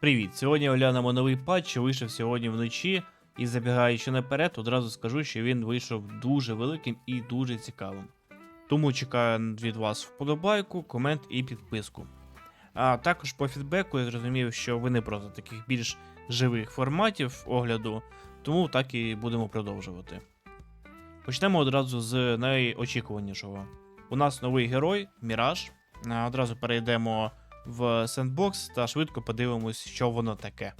Привіт! Сьогодні оглянемо новий патч, вийшов сьогодні вночі. І забігаючи наперед, одразу скажу, що він вийшов дуже великим і дуже цікавим. Тому чекаю від вас вподобайку, комент і підписку. А також по фідбеку я зрозумів, що ви не проти таких більш живих форматів огляду, тому так і будемо продовжувати. Почнемо одразу з найочікуванішого. У нас новий герой Міраж. Одразу перейдемо в сендбокс та швидко подивимось, що воно таке.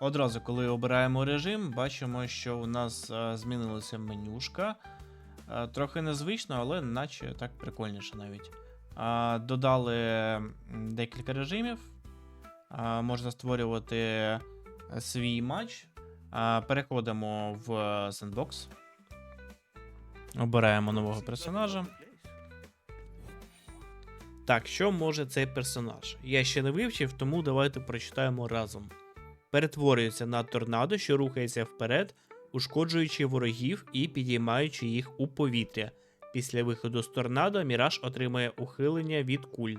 Одразу, коли обираємо режим, бачимо, що у нас змінилася менюшка. Трохи незвично, але наче так прикольніше навіть. Додали декілька режимів. Можна створювати е, свій матч. Переходимо в сендбокс. Обираємо нового персонажа. Так, що може цей персонаж? Я ще не вивчив, тому давайте прочитаємо разом. Перетворюється на торнадо, що рухається вперед, ушкоджуючи ворогів і підіймаючи їх у повітря. Після виходу з торнадо Міраж отримує ухилення від куль.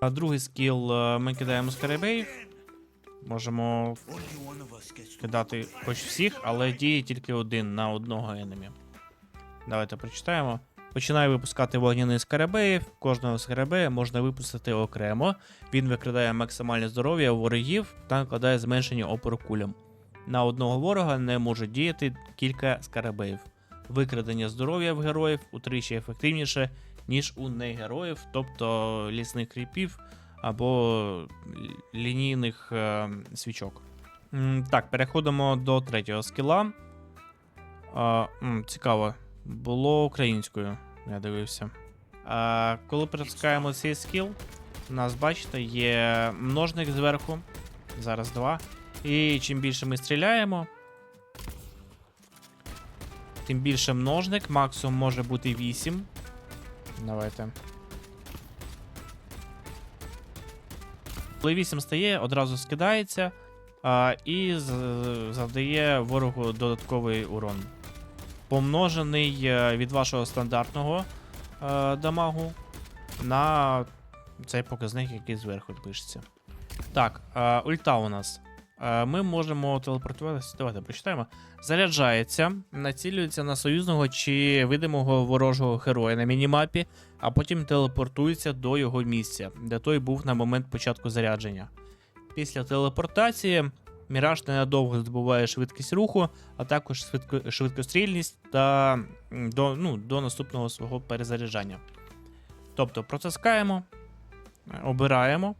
А другий скіл е, ми кидаємо скарабеїв. Можемо кидати хоч всіх, але діє тільки один на одного енемі. Давайте прочитаємо. Починає випускати вогняний скарабеїв. Кожного скарабея можна випустити окремо. Він викрадає максимальне здоров'я ворогів та накладає зменшення опору кулям. На одного ворога не може діяти кілька скарабеїв. Викрадення здоров'я в героїв утричі ефективніше, ніж у негероїв, тобто лісних кріпів або лінійних е, свічок. Так, переходимо до третього скіла. А, м, цікаво. Було українською, я дивився. А, коли притискаємо цей скіл, у нас, бачите, є множник зверху. Зараз два. І чим більше ми стріляємо, тим більше множник, максимум може бути 8. Давайте. Коли 8 стає, одразу скидається а, і завдає ворогу додатковий урон. Помножений е, від вашого стандартного а, дамагу на цей показник, який зверху пишеться. Так, а, ульта у нас. Е, ми можемо телепортуватися. Давайте прочитаємо. Заряджається, націлюється на союзного чи видимого ворожого героя на мінімапі, а потім телепортується до його місця, де той був на момент початку зарядження. Після телепортації Міраж ненадовго здобуває швидкість руху, а також швидко, швидкострільність та до, ну, до наступного свого перезаряджання. Тобто протискаємо, обираємо,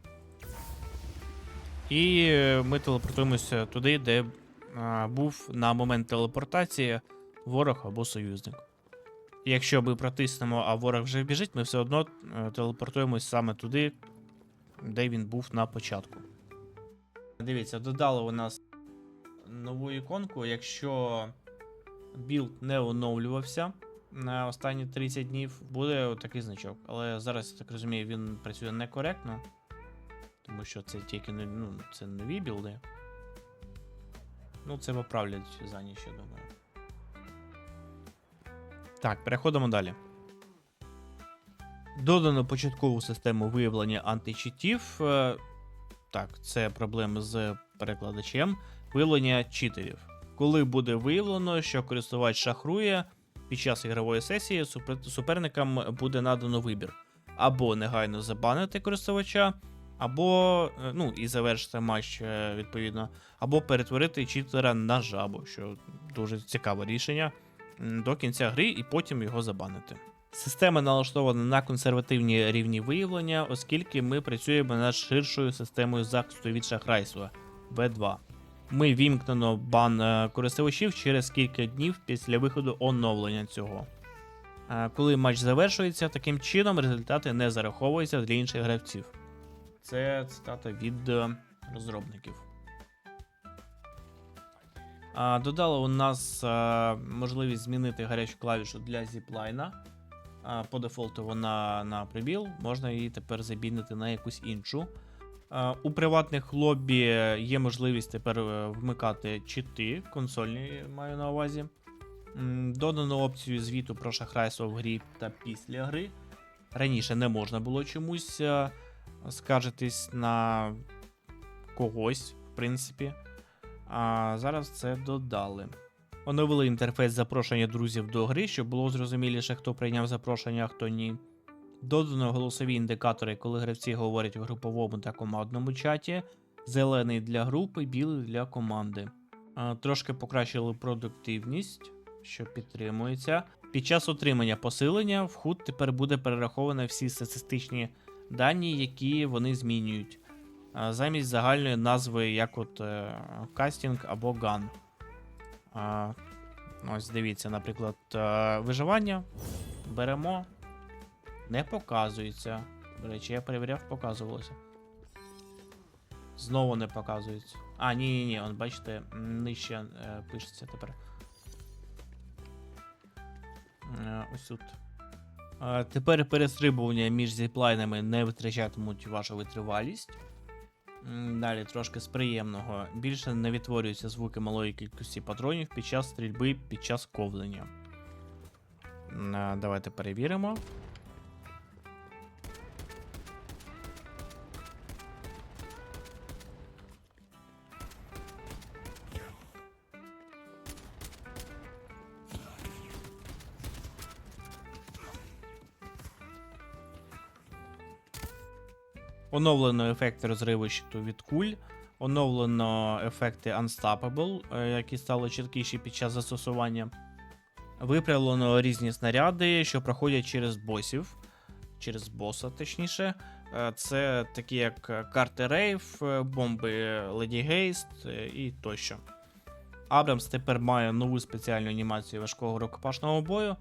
і е, ми телепортуємося туди, де а, був на момент телепортації ворог або союзник. Якщо ми протиснемо, а ворог вже біжить, ми все одно е, телепортуємось саме туди, де він був на початку. Дивіться, додали у нас нову іконку. Якщо білд не оновлювався на останні 30 днів, буде такий значок. Але зараз, я так розумію, він працює некоректно. Тому що це тільки ну, це нові білди. Ну, це поправлять за ніч, я думаю. Так, переходимо далі. Додано початкову систему виявлення античитів. Е, Так, це проблеми з перекладачем. Виявлення читерів. Коли буде виявлено, що користувач шахрує під час ігрової сесії, супер- суперникам буде надано вибір: або негайно забанити користувача, або е, ну і завершити матч е, відповідно, або перетворити читера на жабу, що дуже цікаве рішення до кінця гри, і потім його забанити. Система налаштована на консервативні рівні виявлення, оскільки ми працюємо над ширшою системою захисту від шахрайства V2. Ми вімкнено бан е, користувачів через кілька днів після виходу оновлення цього. Коли матч завершується, таким чином результати не зараховуються для інших гравців. Це цитата від е, розробників. Додали у нас можливість змінити гарячу клавішу для зіплайна. По дефолту вона на прибіл, можна її тепер забінити на якусь іншу. У приватних лобі є можливість тепер е, вмикати чити, консольні маю на увазі. Додано опцію звіту про шахрайство в грі та після гри. Раніше не можна було чомусь е, скаржитись на когось, в принципі. А зараз це додали. Оновили інтерфейс запрошення друзів до гри, щоб було зрозуміліше, хто прийняв запрошення, а хто ні. Додано голосові індикатори, коли гравці говорять в груповому та командному чаті. Зелений для групи, білий для команди. Трошки покращили продуктивність, що підтримується. Під час отримання посилення в HUD тепер буде перераховано всі статистичні дані, які вони змінюють. Замість загальної назви, як от е, кастінг або ган. Ось дивіться, наприклад, е, виживання. Беремо. Не показується. До речі, я перевіряв, показувалося. Знову не показується. А, ні, ні, ні, он, бачите, нижче е, пишеться тепер. Ось тут. Тепер перестрибування між зіплайнами не витрачатимуть вашу витривалість. Далі трошки з приємного. Більше не відтворюються звуки малої кількості патронів під час стрільби під час ковлення. Давайте перевіримо. Оновлено ефекти розриву щиту від куль. Оновлено ефекти Unstoppable, е, які стали чіткіші під час застосування. Виправлено різні снаряди, що проходять через босів. Через боса, точніше. Е, Це такі як карти Рейв, е, бомби Леді Гейст і тощо. Абрамс тепер має нову спеціальну анімацію важкого рукопашного бою.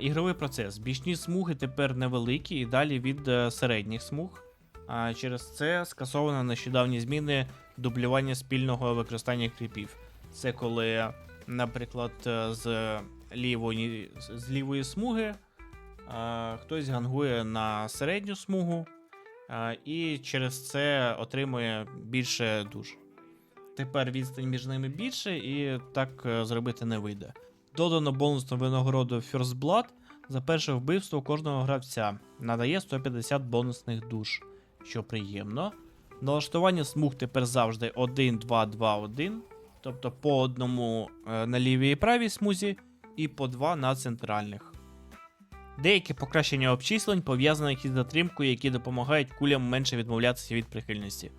Ігровий процес. Бічні смуги тепер невеликі і далі від середніх смуг. А через це скасовано нещодавні зміни дублювання спільного використання кріпів. Це коли, наприклад, е, з лівої, з лівої смуги а, хтось гангує на середню смугу, а, і через це отримує більше душ. Тепер відстань між ними більше, і так е, зробити не вийде. Додано бонусну винагороду First Blood за перше вбивство кожного гравця. Надає 150 бонусних душ, що приємно. Налаштування смуг тепер завжди 1, 2, 2, 1. Тобто по одному е, на лівій і правій смузі, і по два на центральних. Деякі покращення обчислень пов'язані із затримкою, які допомагають кулям менше відмовлятися від прихильності.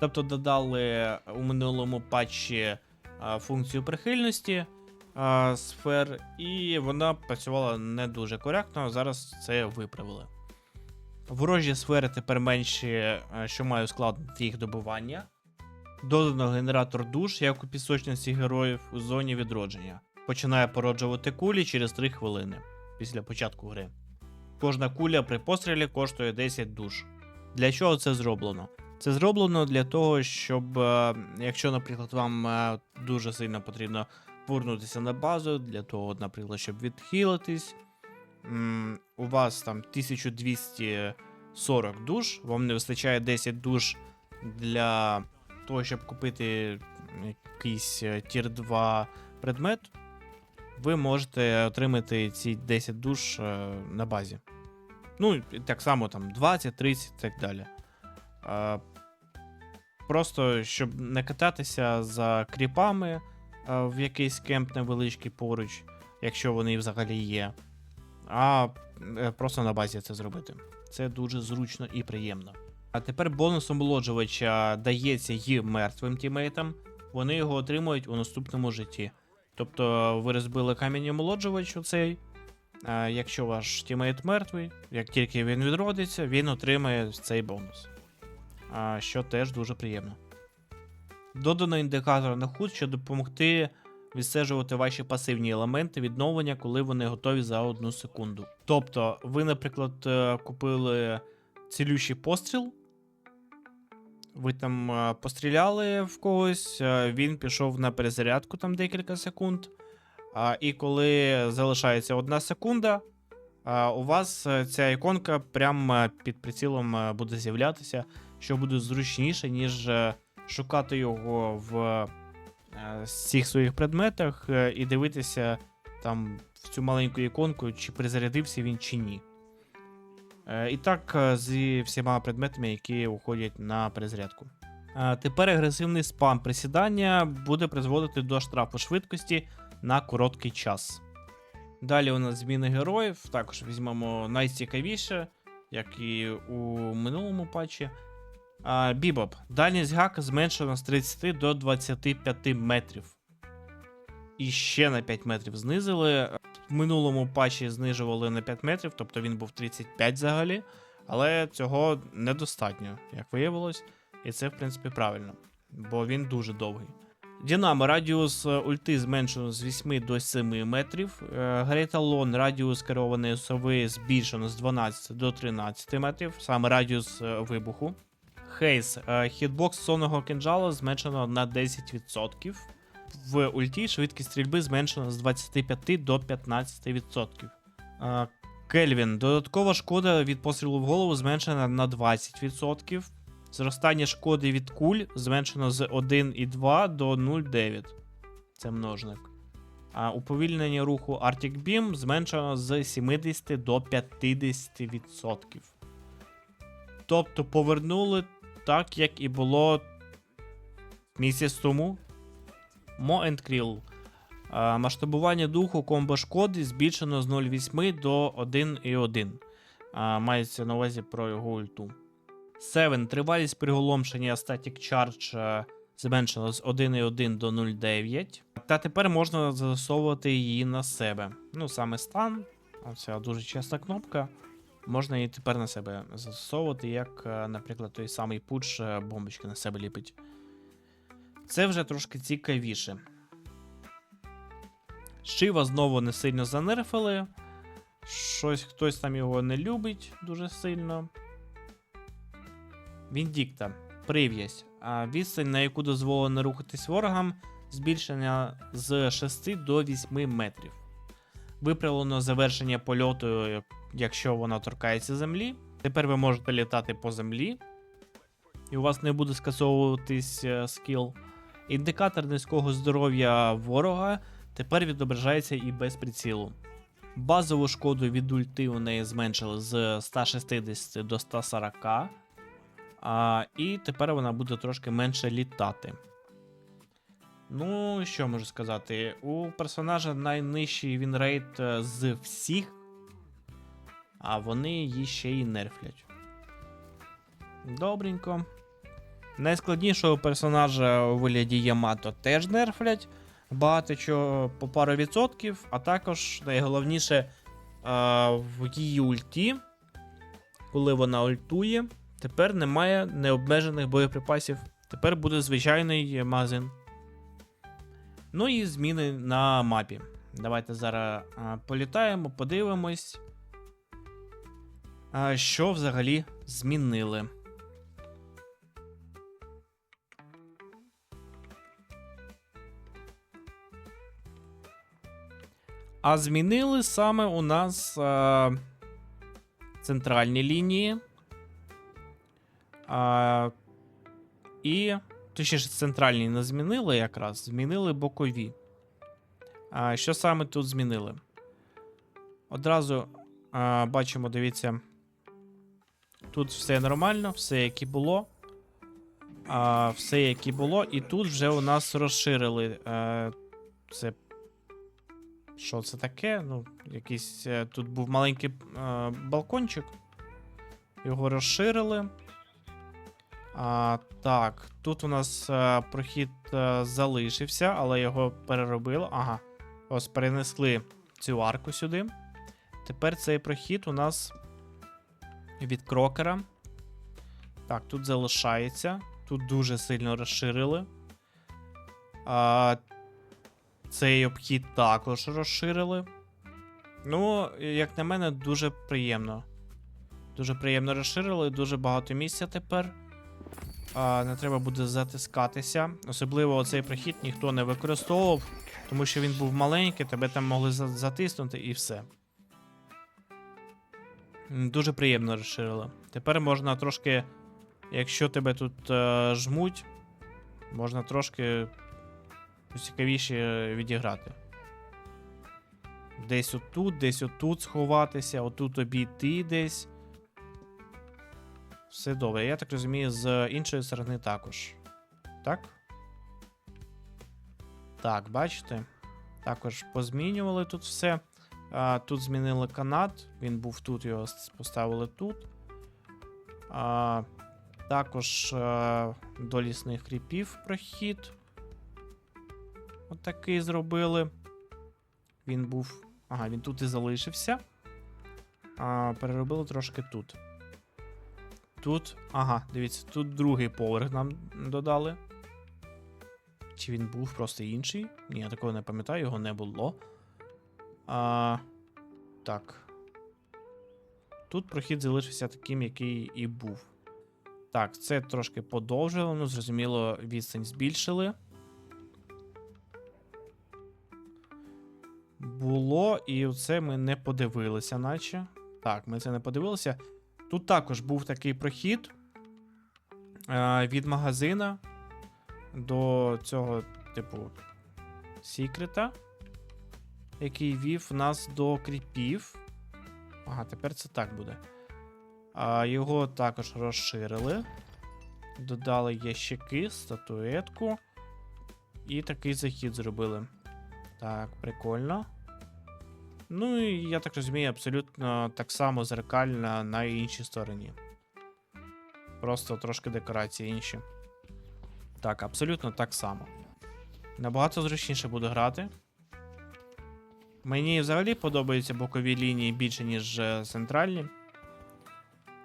Тобто додали у минулому патчі функцію прихильності сфер, і вона працювала не дуже коректно. Зараз це виправили. Ворожі сфери тепер менші, що має ускладнити їх добування. Додано генератор душ, як у пісочниці героїв у зоні відродження. Починає породжувати кулі через 3 хвилини після початку гри. Кожна куля при пострілі коштує 10 душ. Для чого це зроблено? Це зроблено для того, щоб, е, якщо, наприклад, вам е, дуже сильно потрібно повернутися на базу, для того, наприклад, щоб відхилитись, у вас там 1240 душ, вам не вистачає 10 душ для того, щоб купити якийсь е, тір 2 предмет, ви можете отримати ці 10 душ е, на базі. Ну, так само там 20, 30 і так далі. Е, Просто щоб не кататися за кріпами в якийсь кемп невеличкий поруч, якщо вони взагалі є. А е, просто на базі це зробити. Це дуже зручно і приємно. А тепер бонус омолоджувача дається й мертвим тімейтам, вони його отримують у наступному житті. Тобто ви розбили камінь омолоджувач оцей. А якщо ваш тімейт мертвий, як тільки він відродиться, він отримає цей бонус. А, що теж дуже приємно. Додано індикатор на худ, щоб допомогти відстежувати ваші пасивні елементи відновлення, коли вони готові за одну секунду. Тобто, ви, наприклад, е, купили цілющий постріл, ви там е, постріляли в когось, е, він пішов на перезарядку там декілька секунд. І коли залишається одна секунда, у вас ця іконка прямо під прицілом буде з'являтися, що буде зручніше, ніж шукати його в е, всіх своїх предметах е, і дивитися, там в цю маленьку іконку, чи перезарядився він чи ні. Е, і так зі всіма предметами, які уходять на перезарядку. Тепер агресивний спам присідання буде призводити до штрафу швидкості на короткий час. Далі у нас зміни героїв. Також візьмемо найцікавіше, як і у минулому патчі. Бібоп. Дальність гака зменшена з 30 до 25 метрів. І ще на 5 метрів знизили. В минулому патчі знижували на 5 метрів, тобто він був 35 взагалі. Але цього недостатньо, як виявилось. І це, в принципі, правильно, бо він дуже довгий. Дінамо радіус е, ульти зменшено з 8 до 7 метрів. Е, Грейталон радіус керованої сови збільшено з 12 до 13 метрів, саме радіус е, вибуху. Хейс. е, Хітбокс сонного кинджалу зменшено на 10%. В ульті швидкість стрільби зменшено з 25 до 15%. Е, Кельвін. Додаткова шкода від пострілу в голову зменшена на 20%. Зростання шкоди від куль зменшено з 1,2 до 0,9. Це множник. А уповільнення руху Arctic Beam зменшено з 70 до 50%. Тобто повернули так, як і було місяць тому. Мо Krill. Масштабування духу комбо шкоди збільшено з 0,8 до 1,1. Мається на увазі про його ульту. 7. Тривалість приголомшення Static Charge е, зменшено з 1,1 до 0,9. Та тепер можна застосовувати її на себе. Ну, саме стан. Оця дуже чесна кнопка. Можна її тепер на себе застосовувати, як, е, наприклад, той самий пуч е, бомбочки на себе ліпить. Це вже трошки цікавіше. Шива знову не сильно занерфили. Щось хтось там його не любить дуже сильно. Віндікта. Прив'язь. Відстань, на яку дозволено рухатись ворогам, збільшення з 6 до 8 метрів. Виправлено завершення польоту, якщо воно торкається землі. Тепер ви можете літати по землі, і у вас не буде скасовуватись е, скіл. Індикатор низького здоров'я ворога тепер відображається і без прицілу. Базову шкоду від ульти у неї зменшили з 160 до 140. А, і тепер вона буде трошки менше літати. Ну, що можу сказати? У персонажа найнижчий вінрейт е, з всіх, а вони її ще й нерфлять. Добренько. Найскладнішого персонажа у вигляді Ямато теж нерфлять. Багато чого по пару відсотків, а також найголовніше е, в її ульті, коли вона ультує. Тепер немає необмежених боєприпасів. Тепер буде звичайний магазин. Ну і зміни на мапі. Давайте зараз політаємо, подивимось. Що взагалі змінили. А змінили саме у нас а, центральні лінії. А, і. Точніше, центральні не змінили якраз, змінили бокові. А, Що саме тут змінили? Одразу а, бачимо, дивіться. Тут все нормально, все як і було. А, Все як і було, і тут вже у нас розширили. А, це. Що це таке? Ну, якийсь. е, Тут був маленький а, балкончик. Його розширили. А, Так, тут у нас а, прохід а, залишився, але його переробили. Ага. Ось перенесли цю арку сюди. Тепер цей прохід у нас від крокера. Так, тут залишається. Тут дуже сильно розширили. А, Цей обхід також розширили. Ну, як на мене, дуже приємно. Дуже приємно розширили, дуже багато місця тепер. Не треба буде затискатися. Особливо оцей прохід ніхто не використовував, тому що він був маленький, тебе там могли затиснути і все. Дуже приємно розширили. Тепер можна трошки, якщо тебе тут е, жмуть, можна трошки цікавіше відіграти. десь отут, десь отут сховатися, отут обійти десь. Все добре. Я так розумію, з іншої сторони також. Так? Так, бачите? Також позмінювали тут все. А, тут змінили канат. Він був тут, його поставили тут. А, також а, до лісних кріпів прохід. Отакий зробили. Він був. Ага, він тут і залишився. А, переробили трошки тут. Тут. Ага, дивіться, тут другий поверх нам додали. Чи він був просто інший? Ні, я такого не пам'ятаю, його не було. А, так. Тут прохід залишився таким, який і був. Так, це трошки подовжили, ну, зрозуміло, відстань збільшили. Було, і це ми не подивилися, наче. Так, ми це не подивилися. Тут також був такий прохід е, від магазина до цього, типу, секрета, який вів нас до кріпів. Ага, тепер це так буде. А, його також розширили. Додали ящики, статуетку. І такий захід зробили. Так, прикольно. Ну і я так розумію, абсолютно так само зеркально на іншій стороні. Просто трошки декорації інші. Так, абсолютно так само. Набагато зручніше буде грати. Мені взагалі подобаються бокові лінії більше, ніж е, центральні.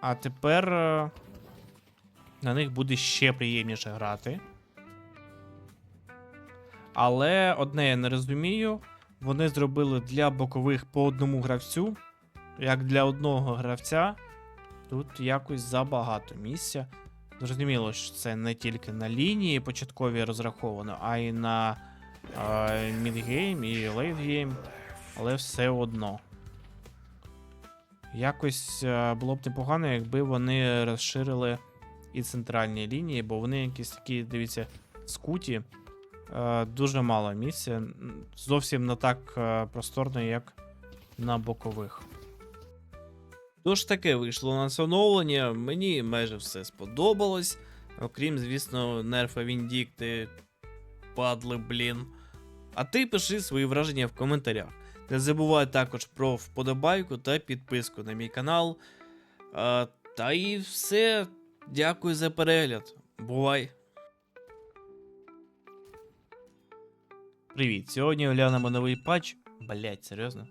А тепер е, на них буде ще приємніше грати. Але одне я не розумію. Вони зробили для бокових по одному гравцю. Як для одного гравця. Тут якось забагато місця. Зрозуміло, що це не тільки на лінії початкові розраховано, а й на е, мідгейм і лейтгейм. Але все одно. Якось е, було б непогано, якби вони розширили і центральні лінії, бо вони якісь такі, дивіться, скуті. Е, дуже мало місця. Зовсім не так е, просторно, як на бокових. Тож таке вийшло на це оновлення. Мені майже все сподобалось. Окрім, звісно, нерфа Віндікти. Падли, блін. А ти пиши свої враження в коментарях. Не забувай також про вподобайку та підписку на мій канал. А, та і все. Дякую за перегляд. Бувай! Привіт! Сьогодні оглянемо новий патч. Блять, серйозно?